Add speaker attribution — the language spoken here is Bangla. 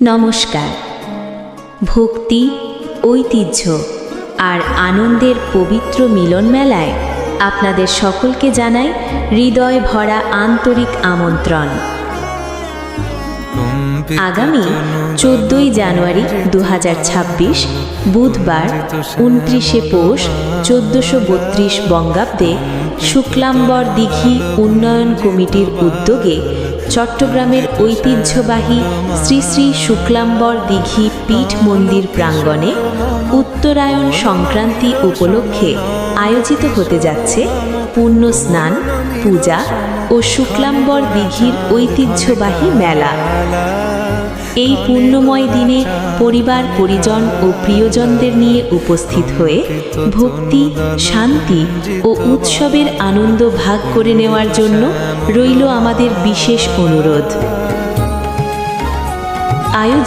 Speaker 1: নমস্কার। ভক্তি ঐতিহ্য আর আনন্দের পবিত্র মিলন মেলায় আপনাদের সকলকে জানাই হৃদয় ভরা আন্তরিক আমন্ত্রণ। আগামী চোদ্দই জানুয়ারি দু হাজার ছাব্বিশ বুধবার উনত্রিশে পৌষ চোদ্দশো বত্রিশ বঙ্গাব্দে শুক্লাম্বর দিঘি উন্নয়ন কমিটির উদ্যোগে চট্টগ্রামের ঐতিহ্যবাহী শ্রী শ্রী শুক্লাম্বর দীঘি পীঠ মন্দির প্রাঙ্গণে উত্তরায়ণ সংক্রান্তি উপলক্ষে আয়োজিত হতে যাচ্ছে পূর্ণ স্নান, পূজা ও শুক্লাম্বর দীঘির ঐতিহ্যবাহী মেলা। এই পুণ্যময় দিনে পরিবার, পরিজন ও প্রিয়জনদের নিয়ে উপস্থিত হয়ে ভক্তি, শান্তি ও উৎসবের আনন্দ ভাগ করে নেওয়ার জন্য রইল আমাদের বিশেষ অনুরোধ। আয়োজন